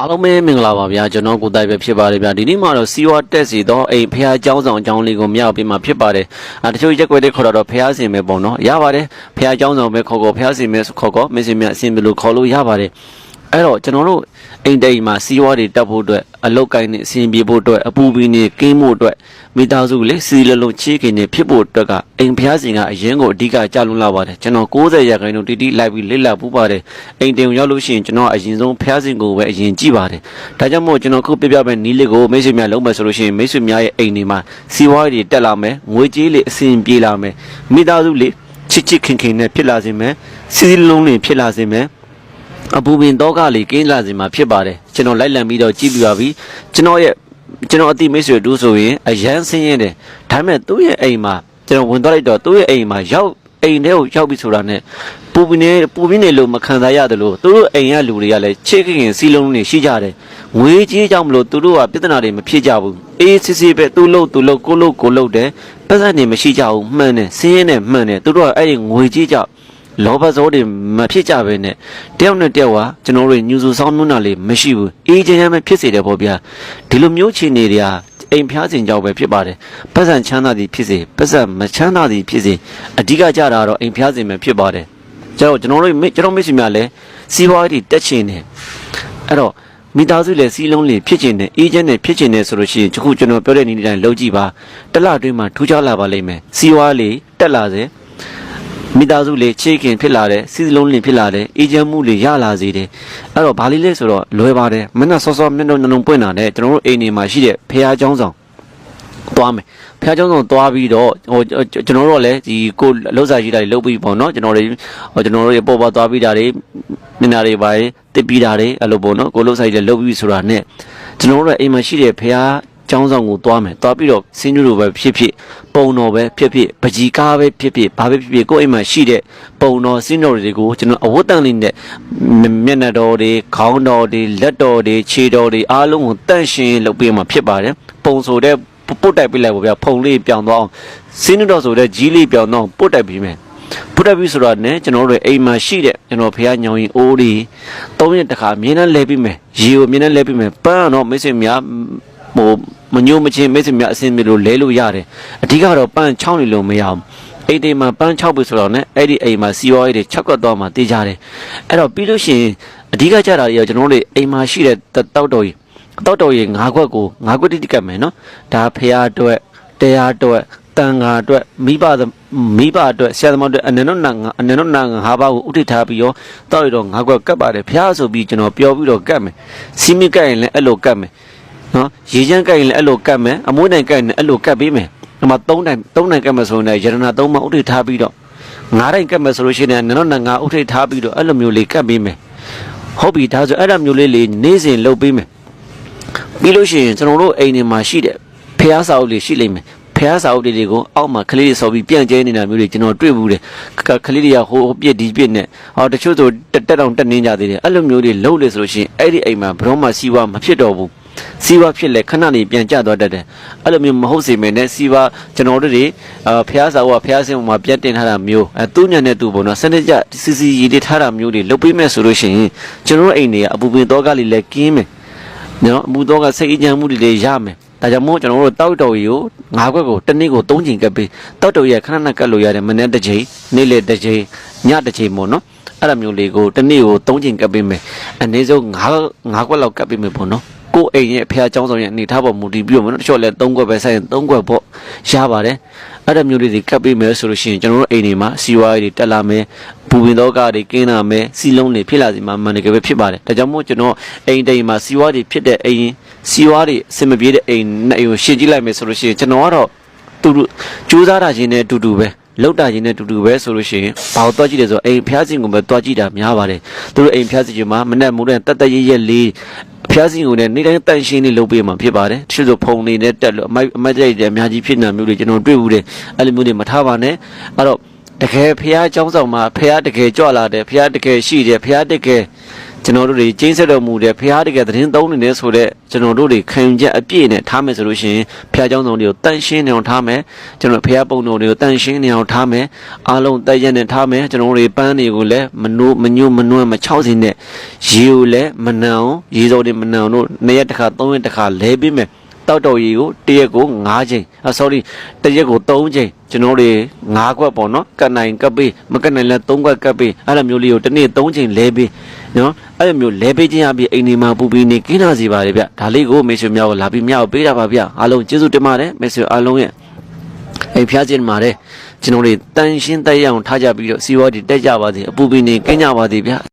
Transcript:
အားလုံးပဲမင်္ဂလာပါဗျာကျွန်တော်ကိုတိုက်ပဲဖြစ်ပါတယ်ဗျာဒီနေ့မှတော့စီဝါတက်စီတော့အိမ်ဖះအကြောင်းဆောင်အကြောင်းလေးကိုမြောက်ပြီးမှဖြစ်ပါတယ်အဲတချို့ရက်ွက်တဲ့ခေါ်တော့ဖះစင်ပဲပေါ့နော်ရပါတယ်ဖះအကြောင်းဆောင်ပဲခေါ်ခေါ်ဖះစင်ပဲခေါ်ခေါ်မင်းစင်မြအစင်ပဲလို့ခေါ်လို့ရပါတယ်အဲ့တော့ကျွန်တော်တို့အိမ်တိတ်မှာစီဝါတွေတက်ဖို့အတွက် အလုတ်ကိုင်းနေအစင်ပြေဖို့အတွက်အပူပီနေကင်းဖို့အတွက်မိသားစုလေးစီလလုံးချေးခင်နေဖြစ်ဖို့အတွက်ကအိမ်ဖះစင်ကအရင်ကိုအဓိကကြာလုံးလာပါတယ်ကျွန်တော်60ရာခိုင်နှုန်းတီတီလိုက်ပြီးလစ်လာပူပါတယ်အိမ်တိမ်ရောက်လို့ရှိရင်ကျွန်တော်အရင်ဆုံးဖះစင်ကိုပဲအရင်ကြည့်ပါတယ်ဒါကြောင့်မို့ကျွန်တော်ခုပြပြမဲ့နီးလေးကိုမိတ်ဆွေများလုံးမယ်ဆိုလို့ရှိရင်မိတ်ဆွေများရဲ့အိမ်တွေမှာစီဝါတွေတက်လာမယ်ငွေကြေးလေးအစင်ပြေလာမယ်မိသားစုလေးချစ်ချစ်ခင်ခင်နဲ့ဖြစ်လာစေမယ်စီစီလုံးလေးဖြစ်လာစေမယ် အပူပင်တော့ကလေးကင်းလာစီမှာဖြစ်ပါတယ်ကျွန်တော်လိုက်လံပြီးတော့ကြည့်ပြပါပြီကျွန်တော်ရဲ့ကျွန်တော်အတိမိတ်ဆွေတူဆိုရင်အရန်ဆင်းရဲတယ်ဒါပေမဲ့သူ့ရဲ့အိမ်မှာကျွန်တော်ဝင်သွားလိုက်တော့သူ့ရဲ့အိမ်မှာရောက်အိမ်ထဲကိုရောက်ပြီဆိုတာနဲ့ပူပင်နေပူပင်းနေလို့မခံစားရတယ်လို့သူတို့အိမ်ကလူတွေကလည်းချစ်ခင်စီလုံးနေရှိကြတယ်ငွေကြီးကြောင့်မလို့သူတို့ကပြဿနာတွေမဖြစ်ကြဘူးအေးစစ်စစ်ပဲသူ့လို့သူ့လို့ကိုလို့ကိုလို့တယ်ပတ်စံနေမရှိကြဘူးမှန်တယ်ဆင်းရဲနေမှန်တယ်သူတို့ကအဲ့ဒီငွေကြီးကြောင့် လောဘဇောတွေမဖြစ်ကြပဲနဲ့တယောက်နဲ့တယောက်ကကျွန်တော်တို့ညူဆူဆောင်နှုံးတာလေးမရှိဘူးအေးချမ်းချမ်းပဲဖြစ်စေတယ်ပေါ့ဗျာဒီလိုမျိုးခြေနေတွေကအိမ်ဖျားစင်ကြောက်ပဲဖြစ်ပါတယ်ပတ်စံချမ်းသာသည်ဖြစ်စေပတ်စံမချမ်းသာသည်ဖြစ်စေအဓိကကြတာတော့အိမ်ဖျားစင်ပဲဖြစ်ပါတယ်ကျတော့ကျွန်တော်တို့မိကျွန်တော်မိတ်ဆွေများလည်းစီးပွားရေးတက်ချင်တယ်အဲ့တော့မိသားစုလည်းစီးလုံးလေးဖြစ်ချင်တယ်အေးချမ်းတယ်ဖြစ်ချင်တယ်ဆိုလို့ရှိရင်အခုကျွန်တော်ပြောတဲ့နည်းတိုင်းလုပ်ကြည့်ပါတစ်လအတွင်းမှာထူးခြားလာပါလိမ့်မယ်စီးပွားလေးတက်လာစေ မိသားစုလေးချေခင်ဖြစ်လာတယ်စီစလုံးလင်ဖြစ်လာတယ်အေဂျင့်မှုလေးရလာစေတယ်အဲ့တော့ဘာလေးလဲဆိုတော့လွယ်ပါတယ်မင်းကစောစောမျက်နှာနှလုံးပွင့်လာတယ်ကျွန်တော်တို့အိမ်နေမှာရှိတဲ့ဖះเจ้าဆောင်သွားမယ်ဖះเจ้าဆောင်သွားပြီးတော့ဟိုကျွန်တော်တို့ကလည်းဒီကိုလှုပ်စာရှိတာတွေလုပ်ပြီးပေါ့နော်ကျွန်တော်တွေဟိုကျွန်တော်တို့ရေပေါ်ပေါ်သွားပြီးတာတွေမျက်နှာတွေပါတစ်ပြီးတာတွေအဲ့လိုပေါ့နော်ကိုလှုပ်စာတွေလုပ်ပြီးဆိုတာနဲ့ကျွန်တော်တို့အိမ်မှာရှိတဲ့ဖះ ကျောင်းဆောင်ကိုသွားမယ်သွားပြီးတော့စင်းညူလိုပဲဖြစ်ဖြစ်ပုံတော်ပဲဖြစ်ဖြစ်ပကြီးကားပဲဖြစ်ဖြစ်ဘာပဲဖြစ်ဖြစ်ကိုယ့်အိမ်မှာရှိတဲ့ပုံတော်စင်းတော်တွေကိုကျွန်တော်အဝတ်တန်လေးနဲ့မျက်နှာတော်တွေခေါင်းတော်တွေလက်တော်တွေခြေတော်တွေအားလုံးကိုတန့်ရှင်းလုပ်ပေးမှဖြစ်ပါတယ်ပုံဆိုတဲ့ပုတ်တိုက်ပေးလိုက်ပါဗျာဖုံလေးပြောင်းသွားအောင်စင်းတော်ဆိုတဲ့ကြီးလေးပြောင်းတော့ပုတ်တိုက်ပေးမယ်ပုတ်တက်ပြီဆိုတော့ねကျွန်တော်တို့အိမ်မှာရှိတဲ့ကျွန်တော်ဖះညောင်ရင်အိုးတွေသုံးရက်တစ်ခါမြင်းနဲ့လဲပြီးမယ်ရေကိုမြင်းနဲ့လဲပြီးမယ်ပန်းတော့မိတ်ဆွေများဟို မညို့မချင်းမိတ်ဆွေများအစင်မျိုးလို့လဲလို့ရတယ်အဓိကတော့ပန်းချောင်းနေလို့မရအောင်အိမ်တိမ်မှာပန်း6ပြီဆိုတော့ねအဲ့ဒီအိမ်မှာစီဝါရေးတွေချက်ကွက်တော့မှတေးကြတယ်အဲ့တော့ပြီးလို့ရှိရင်အဓိကကြတာတွေကကျွန်တော်တို့အိမ်မှာရှိတဲ့တောက်တော်ကြီးတောက်တော်ကြီး၅ခွက်ကို၅ခွက်တိတိကတ်မယ်နော်ဒါဖះအတွက်တရားအတွက်တန်ဃာအတွက်မိဘသမိဘအတွက်ဆရာသမားအတွက်အနေနဲ့နာအနေနဲ့နာငါးပါးကိုဥထိထားပြီးရောတောက်ရတော့ငါးခွက်ကတ်ပါတယ်ဖះဆိုပြီးကျွန်တော်ပြောပြီးတော့ကတ်မယ်စီမီကတ်ရင်လည်းအဲ့လိုကတ်မယ် နော်ရေချမ်းကတ်ရင်လည်းအဲ့လိုကတ်မယ်အမွှေးနိုင်ကတ်ရင်လည်းအဲ့လိုကတ်ပေးမယ်ဒီမှာ၃တိုင်၃တိုင်ကတ်မယ်ဆိုရင်လည်းယရနာ၃ပါးဥထိထားပြီးတော့ငါးတိုင်ကတ်မယ်ဆိုလို့ရှိရင်လည်းနော်ငါဥထိထားပြီးတော့အဲ့လိုမျိုးလေးကတ်ပေးမယ်ဟုတ်ပြီဒါဆိုအဲ့ဒါမျိုးလေးလေးနေ့စဉ်လုပ်ပေးမယ်ပြီးလို့ရှိရင်ကျွန်တော်တို့အိမ်တွေမှာရှိတဲ့ဖះစာအုပ်လေးရှိလိမ့်မယ်ဖះစာအုပ်တွေကိုအောက်မှာကလေးတွေဆော်ပြီးပြန့်ကျဲနေတာမျိုးတွေကျွန်တော်တွေ့ဘူးတယ်ကလေးတွေကဟိုပြစ်ဒီပြစ်နဲ့ဟောတချို့ဆိုတက်တက်တောင်တက်နေကြသေးတယ်အဲ့လိုမျိုးတွေလုပ်လေဆိုလို့ရှိရင်အဲ့ဒီအိမ်မှာဘရောမှစီးပွားမဖြစ်တော့ဘူး စီးပွားဖြစ်လေခဏနေပြန်ကျသွားတတ်တယ်အဲ့လိုမျိုးမဟုတ်စေမယ်နဲ့စီးပွားကျွန်တော်တို့တွေအာဖះစာအုပ်ကဖះစင်မှာပြန်တင်ထားတာမျိုးအဲသူ့ညံနဲ့သူ့ဘုံတော့စနစ်ကျစီစီရည်တွေထားတာမျိုးတွေလုပ်ပေးမယ်ဆိုလို့ရှိရင်ကျွန်တော်တို့အိမ်တွေကအပူပင်တော့ကလေးလည်းကင်းမယ်နော်အမှုတော့ကစိတ်အကြံမှုတွေလည်းရမယ်ဒါကြောင့်မို့ကျွန်တော်တို့တောက်တော်ရီကိုငါးခွက်ကိုတစ်နေ့ကို၃ချိန်ကပ်ပြီးတောက်တော်ရီကခဏခဏကပ်လို့ရတယ်မနေ့တစ်ချိန်နေ့လေတစ်ချိန်ညတစ်ချိန်ပေါ့နော်အဲ့လိုမျိုးလေးကိုတစ်နေ့ကို၃ချိန်ကပ်ပေးမယ်အနည်းဆုံး၅၅ခွက်လောက်ကပ်ပေးမယ်ပေါ့နော် ကိုယ်အိမ်ရဲ့ဖះเจ้าဆောင်ရဲ့အနေထားပေါ်မူတည်ပြီးတော့မနော်တချို့လည်း၃ခွက်ပဲဆိုင်၃ခွက်ပေါ့ရပါတယ်အဲ့လိုမျိုးလေးတွေကပ်ပေးမယ်ဆိုလို့ရှိရင်ကျွန်တော်တို့အိမ်တွေမှာစီဝါရီတွေတက်လာမယ်ပူပင်တော့ကတွေကင်းလာမယ်စီလုံးတွေဖြစ်လာစီမှာမှန်တယ်ကပဲဖြစ်ပါတယ်ဒါကြောင့်မို့ကျွန်တော်အိမ်တိမ်မှာစီဝါတွေဖြစ်တဲ့အိမ်စီဝါတွေအစင်မပြေတဲ့အိမ်နဲ့အိမ်ကိုရှင်းကြည့်လိုက်မယ်ဆိုလို့ရှိရင်ကျွန်တော်ကတော့သူတို့ကြိုးစားတာချင်းနဲ့အတူတူပဲ လောက်တာချင်းနဲ့တူတူပဲဆိုလို့ရှိရင်ဘာလို့တွားကြည့်လဲဆိုတော့အိမ်ဖျားစင်ကိုပဲတွားကြည့်တာများပါတယ်သူတို့အိမ်ဖျားစင်မှာမနဲ့မိုးတဲ့တက်တက်ရရလေးဖျားစင်ကိုလည်းနေ့တိုင်းတန့်ရှင်းလေးလုပ်ပေးမှဖြစ်ပါတယ်တချို့ဆိုဖုံနေနဲ့တက်လို့အမိုက်အမိုက်တိုက်တယ်အများကြီးဖြစ်နေမျိုးတွေကျွန်တော်တွေ့ဘူးတယ်အဲ့လိုမျိုးတွေမထားပါနဲ့အဲ့တော့တကယ်ဖះเจ้าဆောင်မှာဖះတကယ်ကြွလာတယ်ဖះတကယ်ရှိတယ်ဖះတကယ် ကျွန်တော်တို့တွေကျင်းဆက်တော်မူတဲ့ဘုရားတကယ်သတင်းသုံးနေတယ်ဆိုတော့ကျွန်တော်တို့တွေခံယူချက်အပြည့်နဲ့ထားမယ်ဆိုလို့ရှိရင်ဘုရားကျောင်းဆောင်တွေကိုတန်ရှင်းနေအောင်ထားမယ်ကျွန်တော်ဘုရားပုံတော်တွေကိုတန်ရှင်းနေအောင်ထားမယ်အားလုံးတည့်ရက်နဲ့ထားမယ်ကျွန်တော်တို့တွေပန်းတွေကိုလည်းမနိုးမညွတ်မနှွမ်းမချောက်စင်းနဲ့ရေကိုလည်းမနှံအောင်ရေစော်တွေမနှံအောင်တို့နှစ်ရက်တစ်ခါသုံးရက်တစ်ခါလဲပေးမယ်တောက်တော်ရည်ကိုတရက်ကို9ချိန်အ sorry တရက်ကို3ချိန်ကျွန်တော်တွေ9ခွက်ပေါ့နော်ကတ်နိုင်ကပ်ပေးမကတ်နိုင်လဲ3ခွက်ကပ်ပေးအဲ့လိုမျိုးလေးကိုတစ်နေ့3ချိန်လဲပေး နော်အဲ့လိုမျိုးလဲပေးခြင်းအပြင်အိမ်နေမှာပူပြီးနေကင်းလာစီပါလေဗျဒါလေးကိုမေဆွေများကိုလာပြီးမြောက်ပေးတာပါဗျအားလုံးကျေးဇူးတင်ပါတယ်မေဆွေအားလုံးရဲ့အိမ်ဖျားခြင်းမှာတဲ့ကျွန်တော်တွေတန်ရှင်းတက်ရအောင်ထားကြပြီးတော့စီဝါဒီတက်ကြပါစေအပူပြီးနေကင်းကြပါစေဗျ